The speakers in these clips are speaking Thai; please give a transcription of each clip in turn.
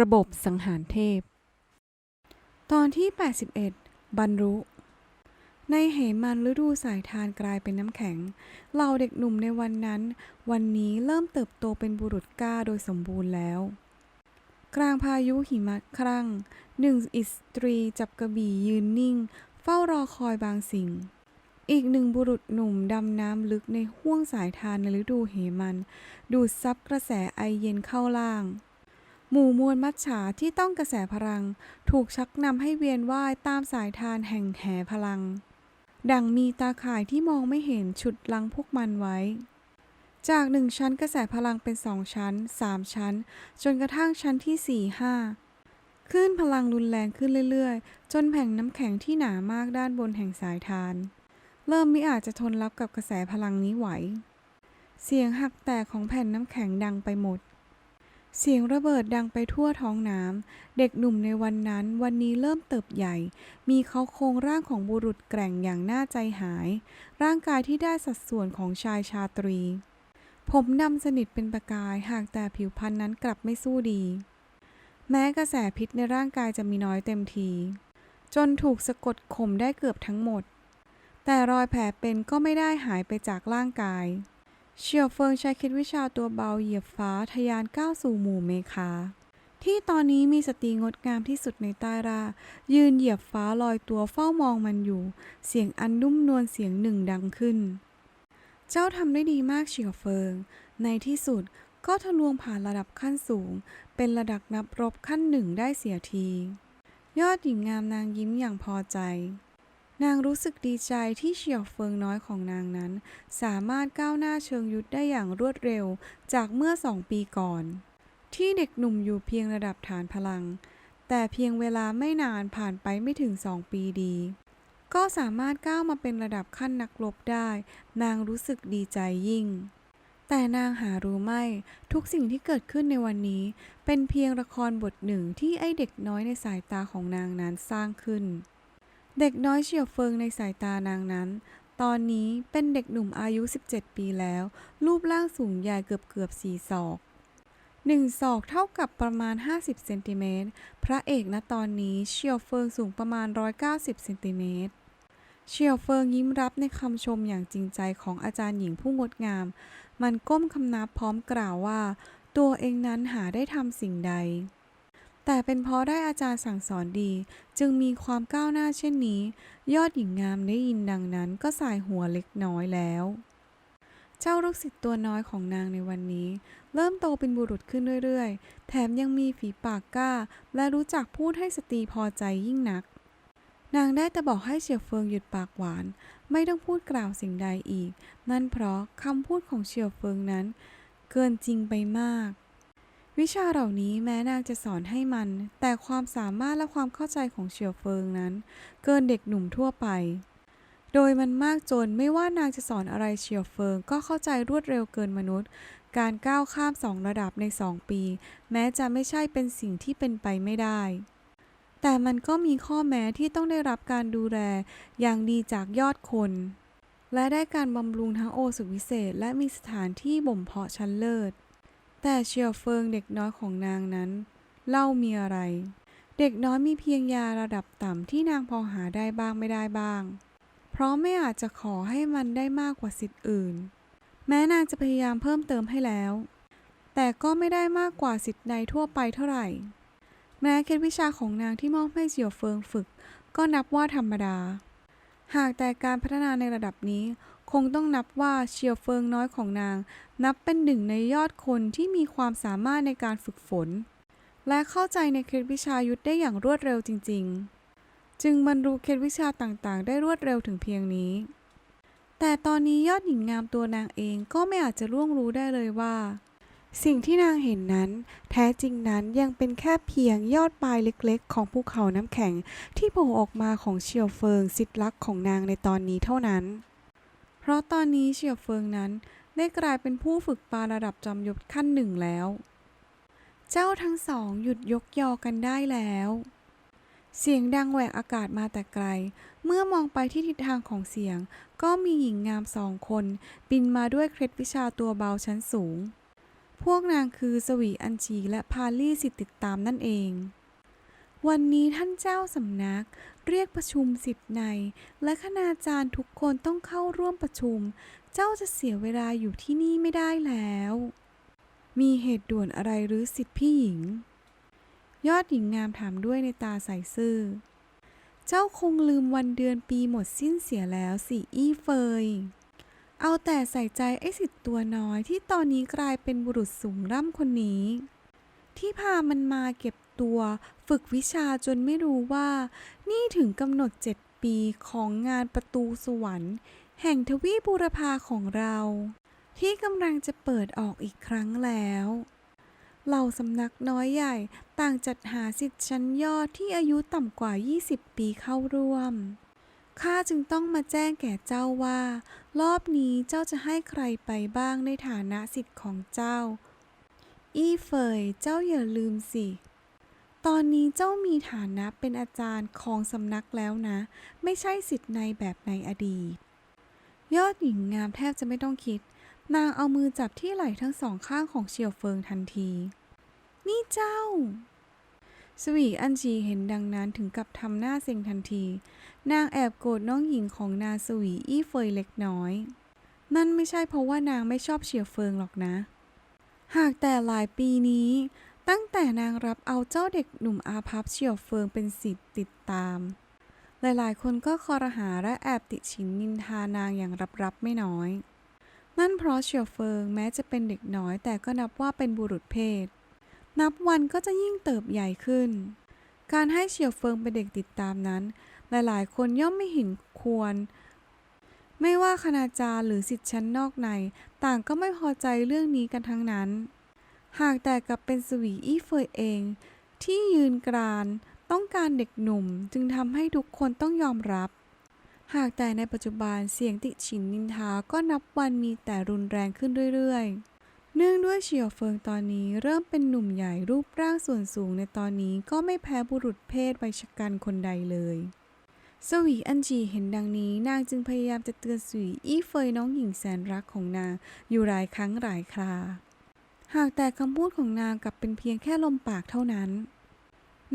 ระบบสังหารเทพ ตอนที่ 81 บรรลุ ในเหมันฤดูสายทานกลายเป็นน้ำแข็งเหล่าเด็กหนุ่มในวันนั้น วันนี้เริ่มเติบโตเป็นบุรุษกล้าโดยสมบูรณ์แล้ว กลางพายุหิมะครั่งหนึ่งอิสตรีจับกระบี่ยืนนิ่ง เฝ้ารอคอยบางสิ่งอีกหนึ่งบุรุษหนุ่มดำน้ำลึกในห้วงสายทานในฤดูเหมัน ดูดซับกระแสไอเย็นเข้าล่าง หมู่มวลมัจฉาที่ต้องกระแสพลัง ถูกชักนำให้เวียนว่ายตามสายทานแห่งแห่พลัง ดังมีตาข่ายที่มองไม่เห็นฉุดลังพวกมันไว้ จากหนึ่งชั้นกระแสพลังเป็นสองชั้นสามชั้น จนกระทั่งชั้นที่สี่ห้าคลื่นพลังรุนแรงขึ้นเรื่อยๆ จนแผ่นน้ำแข็งที่หนามากด้านบนแห่งสายทาน เริ่มมิอาจจะทนรับกับกระแสพลังนี้ไหว เสียงหักแตกของแผ่นน้ำแข็งดังไปหมด เสียงระเบิดดังไปทั่วท้องน้ำ เด็กหนุ่มในวันนั้นวันนี้เริ่มเติบใหญ่ มีเขาโครงร่างของบุรุษแกร่งอย่างน่าใจหาย ร่างกายที่ได้สัดส่วนของชายชาตรี ผมดำสนิทเป็นประกาย หากแต่ผิวพรรณนั้นกลับไม่สู้ดี แม้กระแสพิษในร่างกายจะมีน้อยเต็มที จนถูกสะกดข่มได้เกือบทั้งหมด แต่รอยแผลเป็นก็ไม่ได้หายไปจากร่างกาย เชียวเฟิงใช้คิดวิชาตัวเบาเหยียบฟ้าทะยานก้าวสู่หมู่เมคา ที่ตอนนี้มีสตรีงดงามที่สุดในใต้รา ยืนเหยียบฟ้าลอยตัวเฝ้ามองมันอยู่ เสียงอันนุ่มนวลเสียงหนึ่งดังขึ้น เจ้าทำได้ดีมากเฉียวเฟิง ในที่สุดก็ทะลวงผ่านระดับขั้นสูง เป็นระดับนับรบขั้นหนึ่งได้เสียที ยอดหญิงงามนางยิ้มอย่างพอใจ นางรู้สึกดีใจที่เฉียวเฟิงน้อยของนางนั้น สามารถก้าวหน้าเชิงยุทธได้อย่างรวดเร็วจากเมื่อสองปีก่อน ที่เด็กหนุ่มอยู่เพียงระดับฐานพลัง แต่เพียงเวลาไม่นานผ่านไปไม่ถึงสองปีดี ก็สามารถก้าวมาเป็นระดับขั้นนักรบได้ นางรู้สึกดีใจยิ่ง แต่นางหารู้ไม่ ทุกสิ่งที่เกิดขึ้นในวันนี้ เป็นเพียงละครบทหนึ่งที่ไอเด็กน้อยในสายตาของนางนั้นสร้างขึ้น เด็กน้อยเฉียวเฟิงในสายตานางนั้น ตอนนี้เป็นเด็กหนุ่มอายุ 17 ปีแล้ว รูปร่างสูงใหญ่เกือบเกือบสี่ศอกหนึ่งศอกเท่ากับประมาณ 50 เซนติเมตร พระเอกณตอนนี้เฉียวเฟิงสูงประมาณ 190 เซนติเมตร เฉียวเฟิงยิ้มรับในคำชมอย่างจริงใจของอาจารย์หญิงผู้งดงาม มันก้มคำนับพร้อมกล่าวว่า ตัวเองนั้นหาได้ทำสิ่งใด แต่เป็นเพราะได้อาจารย์สั่งสอนดี จึงมีความก้าวหน้าเช่นนี้ ยอดหญิงงามได้ยินดังนั้นก็สายหัวเล็กน้อยแล้ว เจ้าลูกศิษย์ตัวน้อยของนางในวันนี้ เริ่มโตเป็นบุรุษขึ้นเรื่อยๆ แถมยังมีฝีปากกล้า และรู้จักพูดให้สตรีพอใจยิ่งนัก นางได้แต่บอกให้เฉียวเฟิงหยุดปากหวาน ไม่ต้องพูดกล่าวสิ่งใดอีก นั่นเพราะคำพูดของเฉียวเฟิงนั้น เกินจริงไปมาก วิชาเหล่านี้แม้นางจะสอนให้มัน แต่ความสามารถและความเข้าใจของเฉียวเฟิงนั้น เกินเด็กหนุ่มทั่วไป โดยมันมากจนไม่ว่านางจะสอนอะไรเฉียวเฟิงก็เข้าใจรวดเร็วเกินมนุษย์ การก้าวข้ามสองระดับในสองปี แม้จะไม่ใช่เป็นสิ่งที่เป็นไปไม่ได้ แต่มันก็มีข้อแม้ที่ต้องได้รับการดูแลอย่างดีจากยอดคน และได้การบำรุงทั้งโอสุวิเศษ และมีสถานที่บ่มเพาะชั้นเลิศ แต่เชียวเฟิงเด็กน้อยของนางนั้น เล่ามีอะไร เด็กน้อยมีเพียงยาระดับต่ำที่นางพอหาได้บ้างไม่ได้บ้าง เพราะไม่อาจจะขอให้มันได้มากกว่าสิทธิ์อื่น แม้นางจะพยายามเพิ่มเติมให้แล้ว แต่ก็ไม่ได้มากกว่าสิทธิ์ใดทั่วไปเท่าไหร่ แม้เคล็ดวิชาของนางที่มอบให้เฉียวเฟิงฝึก ก็นับว่าธรรมดา หากแต่การพัฒนาในระดับนี้ คงต้องนับว่าเฉียวเฟิงน้อยของนาง นับเป็นหนึ่งในยอดคนที่มีความสามารถในการฝึกฝน และเข้าใจในเคล็ดวิชายุทธได้อย่างรวดเร็วจริง ๆ จึงบรรลุเคล็ดวิชาต่างๆ ได้รวดเร็วถึงเพียงนี้ แต่ตอนนี้ยอดหญิงงามตัวนางเองก็ไม่อาจจะล่วงรู้ได้เลยว่า สิ่งที่นางเห็นนั้น แท้จริงนั้นยังเป็นแค่เพียงยอดปลายเล็กๆ ของภูเขาน้ำแข็งที่โผล่ออกมาของเฉียวเฟิงสิทธิลักษณ์ของนางในตอนนี้เท่านั้น ราะตอนนี้เฉียวเฟิงนั้นได้กลายเป็นผู้ฝึกปลาระดับจอมยุทธขั้นหนึ่งแล้ว เจ้าทั้งสองหยุดยกยอกันได้แล้ว เสียงดังแหวกอากาศมาแต่ไกล เมื่อมองไปที่ทิศทางของเสียง ก็มีหญิงงามสองคน บินมาด้วยเคล็ดวิชาตัวเบาชั้นสูง พวกนางคือสวีอัญชีและพาลี่สิทธิ์ติดตามนั่นเอง วันนี้ท่านเจ้าสำนัก เรียกประชุมสิทธิ์ใน และคณาจารย์ทุกคนต้องเข้าร่วมประชุม เจ้าจะเสียเวลาอยู่ที่นี่ไม่ได้แล้ว มีเหตุด่วนอะไรหรือสิทธิ์พี่หญิง ยอดหญิงงามถามด้วยในตาใสซื่อ เจ้าคงลืมวันเดือนปีหมดสิ้นเสียแล้วสิอี้เฟยเอาแต่ใส่ใจไอ้สิทธิ์ตัวน้อยที่ตอนนี้กลายเป็นบุรุษสูงร่ำคนนี้ ที่พามันมาเก็บ ตัว ฝึกวิชาจนไม่รู้ว่า นี่ถึงกำหนดเจ็ดปีของงานประตูสวรรค์ แห่งทวีปบูรพาของเรา ที่กำลังจะเปิดออกอีกครั้งแล้วเหล่าสำนักน้อยใหญ่ต่างจัดหาสิทธิ์ชั้นยอดที่อายุต่ำกว่า 20 ปีเข้าร่วม ข้าจึงต้องมาแจ้งแก่เจ้าว่า รอบนี้เจ้าจะให้ใครไปบ้างในฐานะสิทธิ์ของเจ้า อี้เฟยเจ้าอย่าลืมสิ ตอนนี้เจ้ามีฐานะเป็นอาจารย์ของสำนักแล้วนะ ไม่ใช่สิทธิ์ในแบบในอดีต ยอดหญิงงามแทบจะไม่ต้องคิด นางเอามือจับที่ไหล่ทั้งสองข้างของเฉียวเฟิงทันที นี่เจ้า สวีอันจีเห็นดังนั้นถึงกับทำหน้าเซ็งทันที นางแอบโกรธน้องหญิงของนางสวีอี้เฟยเล็กน้อย นั่นไม่ใช่เพราะว่านางไม่ชอบเฉียวเฟิงหรอกนะ หากแต่หลายปีนี้ ตั้งแต่นางรับเอาเจ้าเด็กหนุ่มอาภัพเฉียวเฟิงเป็นสิทธิ์ติดตาม หลายๆ คนก็คอรหาและแอบติฉินนินทานางอย่างรับๆไม่น้อย นั่นเพราะเฉียวเฟิงแม้จะเป็นเด็กน้อยแต่ก็นับว่าเป็นบุรุษเพศ นับวันก็จะยิ่งเติบใหญ่ขึ้น การให้เฉียวเฟิงเป็นเด็กติดตามนั้น หลายๆ คนย่อมไม่เห็นควร ไม่ว่าคณาจารย์หรือสิทธิชั้นนอกใน ต่างก็ไม่พอใจเรื่องนี้กันทั้งนั้น หากแต่กลับเป็นสวีอี้เฟยเอง ที่ยืนกรานต้องการเด็กหนุ่มจึงทำให้ทุกคนต้องยอมรับ หากแต่ในปัจจุบันเสียงติฉินนินทาก็นับวันมีแต่รุนแรงขึ้นเรื่อยๆ เนื่องด้วยเฉียวเฟิงตอนนี้เริ่มเป็นหนุ่มใหญ่รูปร่างส่วนสูงในตอนนี้ก็ไม่แพ้บุรุษเพศวัยชกันคนใดเลยสวีอันจีเห็นดังนี้นางจึงพยายามจะเตือนสวีอี้เฟยน้องหญิงแสนรักของนางอยู่หลายครั้งหลายครา หากแต่คำพูดของนางกลับเป็นเพียงแค่ลมปากเท่านั้น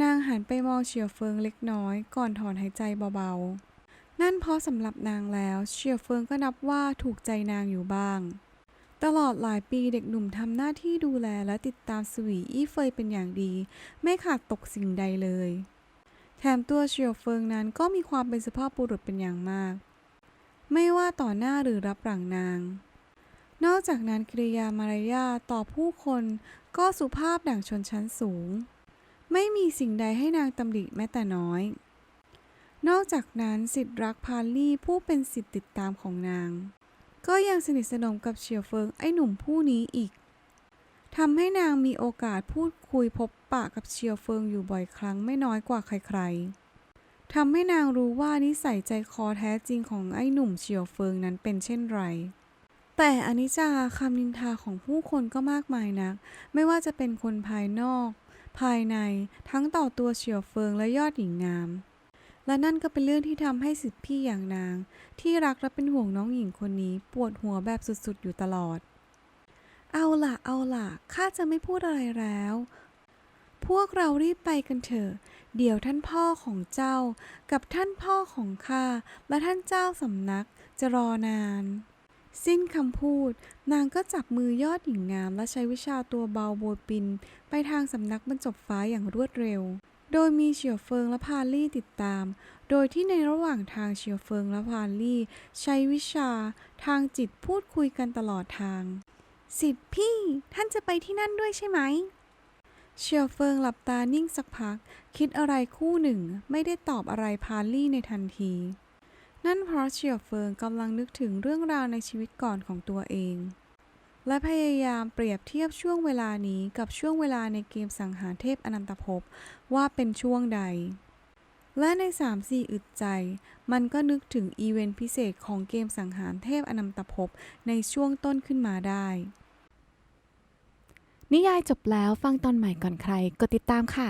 นางหันไปมองเฉียวเฟิงเล็กน้อยก่อนถอนหายใจเบาๆ นั่นเพราะสำหรับนางแล้วเฉียวเฟิงก็นับว่าถูกใจนางอยู่บ้าง ตลอดหลายปีเด็กหนุ่มทำหน้าที่ดูแลและติดตามสวีอี้เฟยเป็นอย่างดี ไม่ขาดตกสิ่งใดเลย แถมตัวเฉียวเฟิงนั้นก็มีความเป็นสุภาพบุรุษเป็นอย่างมาก ไม่ว่าต่อหน้าหรือรับหลังนาง นอกจากนั้นกริยามารยาต่อผู้คนก็สุภาพดั่งชนชั้นสูง ไม่มีสิ่งใดให้นางตำหนิแม้แต่น้อย นอกจากนั้นสิทธิรักพาลี่ผู้เป็นสิทธิติดตามของนาง ก็ยังสนิทสนมกับเฉียวเฟิงไอ้หนุ่มผู้นี้อีกทำให้นางมีโอกาสพูดคุยพบปะกับเฉียวเฟิงอยู่บ่อยครั้งไม่น้อยกว่าใครๆทำให้นางรู้ว่านิสัยใจคอแท้จริงของไอ้หนุ่มเฉียวเฟิงนั้นเป็นเช่นไร แต่อนิจจาคำนินทาของผู้คนก็มากมายนัก ไม่ว่าจะเป็นคนภายนอก ภายในทั้งต่อตัวเฉียวเฟิงและยอดหญิงงาม และนั่นก็เป็นเรื่องที่ทำให้สิทธิพี่อย่างนาง ที่รักและเป็นห่วงน้องหญิงคนนี้ปวดหัวแบบสุดๆอยู่ตลอด เอาล่ะเอาล่ะข้าจะไม่พูดอะไรแล้ว พวกเรารีบไปกันเถอะเดี๋ยวท่านพ่อของเจ้า กับท่านพ่อของข้าและท่านเจ้าสำนักจะรอนาน สิ้นคำพูด นางก็จับมือยอดหญิงงาม และใช้วิชาตัวเบาโบยปิน ไปทางสำนักบรรจบฟ้าอย่างรวดเร็ว โดยมีเฉียวเฟิงและพาลี่ติดตาม โดยที่ในระหว่างทางเฉียวเฟิงและพาลี่ ใช้วิชาทางจิตพูดคุยกันตลอดทาง สิทธิ์พี่ท่านจะไปที่นั่นด้วยใช่ไหมเฉียวเฟิงหลับตานิ่งสักพัก คิดอะไรคู่หนึ่ง ไม่ได้ตอบอะไรพาลี่ในทันที นั่นเพราะเฉียวเฟิงกำลังนึกถึงเรื่องราวในชีวิตก่อนของตัวเอง และพยายามเปรียบเทียบช่วงเวลานี้กับช่วงเวลาในเกมสังหารเทพอนันตภพว่าเป็นช่วงใด และใน 3-4 อึดใจ มันก็นึกถึงอีเวนต์พิเศษของเกมสังหารเทพอนันตภพในช่วงต้นขึ้นมาได้นิยายจบแล้วฟังตอนใหม่ก่อนใครกดติดตามค่ะ